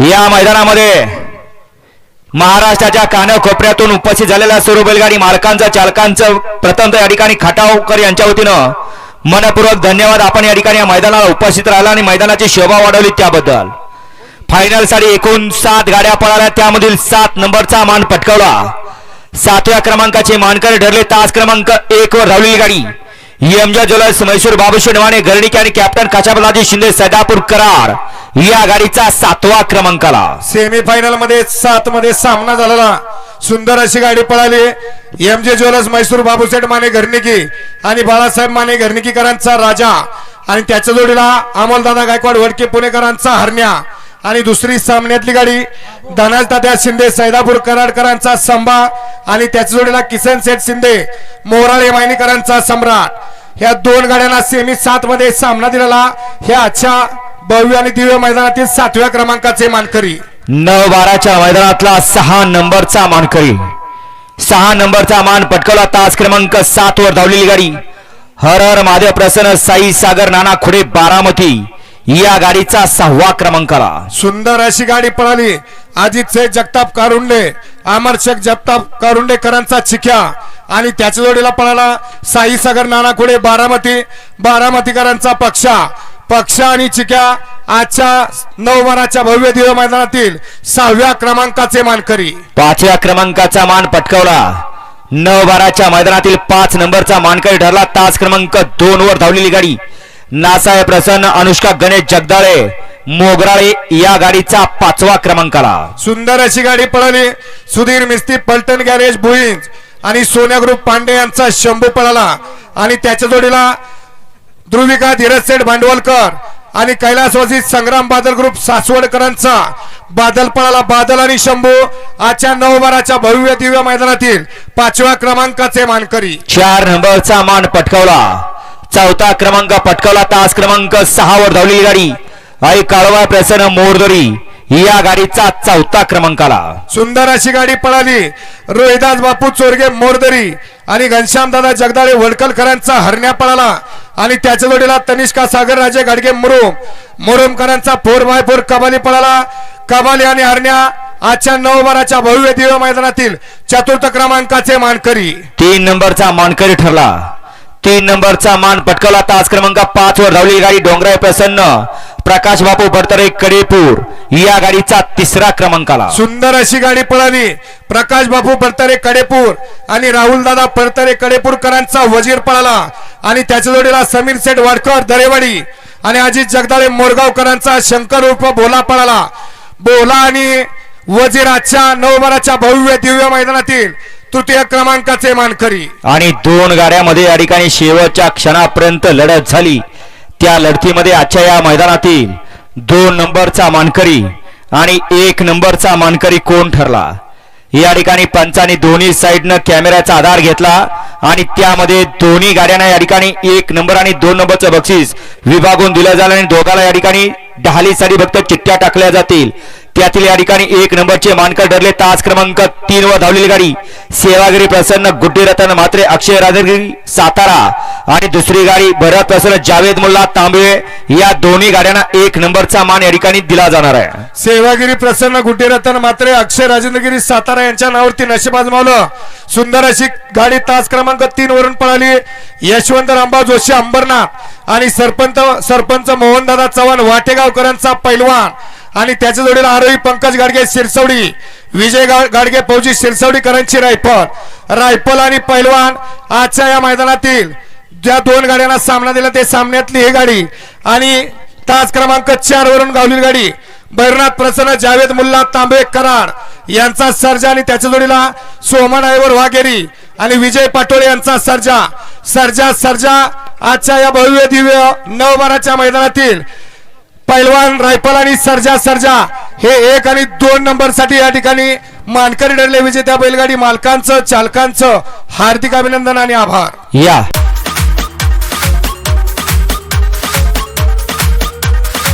या मैदानामध्ये महाराष्ट्राच्या कानाकोपऱ्यातून उपस्थित झालेल्या सर्व बैलगाडी मालकांचं चालकांचं प्रथम या ठिकाणी खटावकर यांच्या वतीनं मनपूर्वक धन्यवाद. आपण या ठिकाणी या मैदानाला उपस्थित राहिला आणि मैदानाची शोभा वाढवली त्याबद्दल. फायनलसाठी एकूण सात गाड्या पळाल्या. त्यामधील सात नंबरचा मान पटकावला. सातव्या क्रमांकाचे मानकरी ठरले. तास क्रमांक एक वर धावलेली गाडी. यमजा ज्वेलर्स मैसूर बाबूशी नवाने गर्णिके आणि कॅप्टन काचाबलाजी शिंदे सैदापूर करार। या गाडीचा सातवा क्रमांकाला। सेमीफायनलमध्ये सात मध्ये सामना झालेला. सुंदर अशी गाडी पळाली. M J jewellers Mysore Babuseth Mane घरणिकी आणि बाळासाहेब माने घरणिकीकरांचा राजा. आणि त्याच्या जोडीला अमोलदादा गायकवाड वडके पुणेकरांचा हरण्या. आणि दुसरी सामन्यातली गाडी धनाज तात्या शिंदे सैदापूर कराडकरांचा संभा. आणि त्याच्या जोडीला किसन सेठ शिंदे मोराळे मायनीकरांचा सम्राट. ह्या दोन गाड्यांना सेमी सात मध्ये सामना दिलेला. ह्या आजच्या भव्य आणि दिव्य मैदानातील सातव्या क्रमांकाचे मानकरी. नऊ बाराच्या मैदानातला सहा नंबरचा मानकरी. सहा नंबरचा मान पटकवला तास क्रमांक सात वर धावलेली गाडी. हर हर महादेव प्रसन्न साई सागर नाना खुडे बारामती या गाडीचा सहावा क्रमांकाला. सुंदर अशी गाडी पळाली. अजित शेख जगताप कारुंडे अमर शेख जगताप कारुंडेकरांचा चिख्या. आणि त्याच्या जोडीला पळाला साई सागर नानाकुडे बारामती बारामतीकरांचा पक्षा. पक्षा आणि चिक्या आजच्या नऊ बाराच्या भव्य दिव्य मैदानातील सहाव्या क्रमांकाचे मानकरी. पाचव्या क्रमांकाचा मान पटकावला. नऊ बाराच्या मैदानातील पाच नंबरचा मानकरी ठरला. तास क्रमांक दोन वर धावलेली गाडी. नासाहेब प्रसन्न अनुष्का गणेश जगदाळे मोगराळे या गाडीचा पाचवा क्रमांकाला. सुंदर अशी गाडी पळाली. सुधीर मिस्त्री पलटण गॅरेज भुईंज. आणि सोन्या ग्रुप पांडे यांचा शंभू पळाला. आणि त्याच्या जोडीला ध्रुविका धीरज सेठ भांडवलकर आणि कैलासवासी संग्राम बादल ग्रुप सासवडकरांचा बादल पळाला. बादल आणि शंभू आजच्या नऊ बाराच्या भव्य दिव्य मैदानातील पाचव्या क्रमांकाचे मानकरी. चार नंबरचा मान पटकावला. चौथा क्रमांक पटकावला. तास क्रमांक सहा वर धावलेली गाडी. आई काळवा प्रसन्न मोरदरी. या गाडीचा चौथा क्रमांकाला सुंदर अशी गाडी पळाली. रोहिदास बापू चोरगे मोरदरी आणि घनश्याम दादा जगदाळे वडकलकरांचा हरण्या पळाला. आणि त्याच्या जोडीला तनिष्का सागर राजे गाडगे मुरुम. मुरुमकरांचा फोर बाय फोर कबाली पळाला. कबाली आणि हरण्या आजच्या नऊ बाराच्या भव्य दिव्य मैदानातील चतुर्थ क्रमांकाचे मानकरी. तीन नंबरचा मानकरी ठरला. तीन नंबरचा मान पटकावला. तास क्रमांक पाच वर धावलेली गाडी डोंगराय प्रसन्न. प्रकाश बापू भरतरे कडेपूर. या गाडीचा तिसरा क्रमांकाला. सुंदर अशी गाडी पळाली. प्रकाश बापू परतरे कडेपूर आणि राहुल दादा परतरे कडेपूरकरांचा वजीर पळाला. आणि त्याच्या जोडीला समीर सेठ वाडकर दरेवाडी आणि अजित जगदाळे मोरगावकरांचा शंकर उर्फ भोला पळाला. बोला आणि वजीर आजच्या नऊ बाराच्या भव्य दिव्य मैदानातील तृतीय क्रमांकाचे मानकरी. आणि दोन गाड्यामध्ये या ठिकाणी शेवटच्या क्षणापर्यंत लढत झाली. त्या लढतीमध्ये आजच्या या मैदानातील दोन नंबरचा मानकरी आणि एक नंबरचा मानकरी कोण ठरला? या ठिकाणी पंचांनी दोन्ही साईडनं कॅमेऱ्याचा आधार घेतला आणि त्यामध्ये दोन्ही गाड्यांना या ठिकाणी एक नंबर आणि दोन नंबरचं बक्षीस विभागून दिलं जाईल आणि दोघाला या ठिकाणी ढालीसाठी फक्त चिठ्ठ्या टाकल्या जातील. त्यातील या ठिकाणी एक नंबरचे मानकर ठरले. तास क्रमांक तीन वर धावलेली गाडी. सेवागिरी प्रसन्न गुड्डी रतन मात्रे अक्षय राजगिरी सातारा. आणि दुसरी गाडी भरत प्रसन्न जावेद मुल्ला तांबे. या दोन्ही गाड्यांना एक नंबरचा मान या ठिकाणी दिला जाणार आहे. सेवागिरी प्रसन्न गुड्डेरतन मात्रे अक्षय राजेंद्रगिरी सातारा यांच्या नावावरती नशीब आजमावलं. सुंदर अशी गाडी तास क्रमांक तीन वरून पळाली. यशवंत रामबा जोशी अंबरनाथ आणि सरपंच सरपंच मोहनदादा चव्हाण वाटेगावकरांचा पैलवान. आणि त्याच्या जोडीला आरोही पंकज गाडगे शिरसवडी. विजय गा- गाडगे फौजी शिरसवडीकरांची रायफल. रायफल आणि पैलवान आजच्या या मैदानातील ज्या दोन गाड्यांना सामना दिला ते सामन्यातली ही गाडी. आणि तास क्रमांक चार वरून गावली गाडी. बैरनाथ प्रसन्न जावेद मुल्ला तांबे कराड यांचा सर्जा आणि त्याच्या जोडीला सोमन आयवर वाघेरी आणि विजय पाटोळे यांचा सर्जा. सर्जा सर्जा आजच्या या भव्य दिव्य नऊ बाराच्या मैदानातील पैलवान रायफल आणि सर्जा सर्जा. हे एक आणि दोन नंबरसाठी या ठिकाणी मानकरी ठरले. विजेत्या बैलगाडी मालकांचं चालकांचं हार्दिक अभिनंदन आणि आभार. या.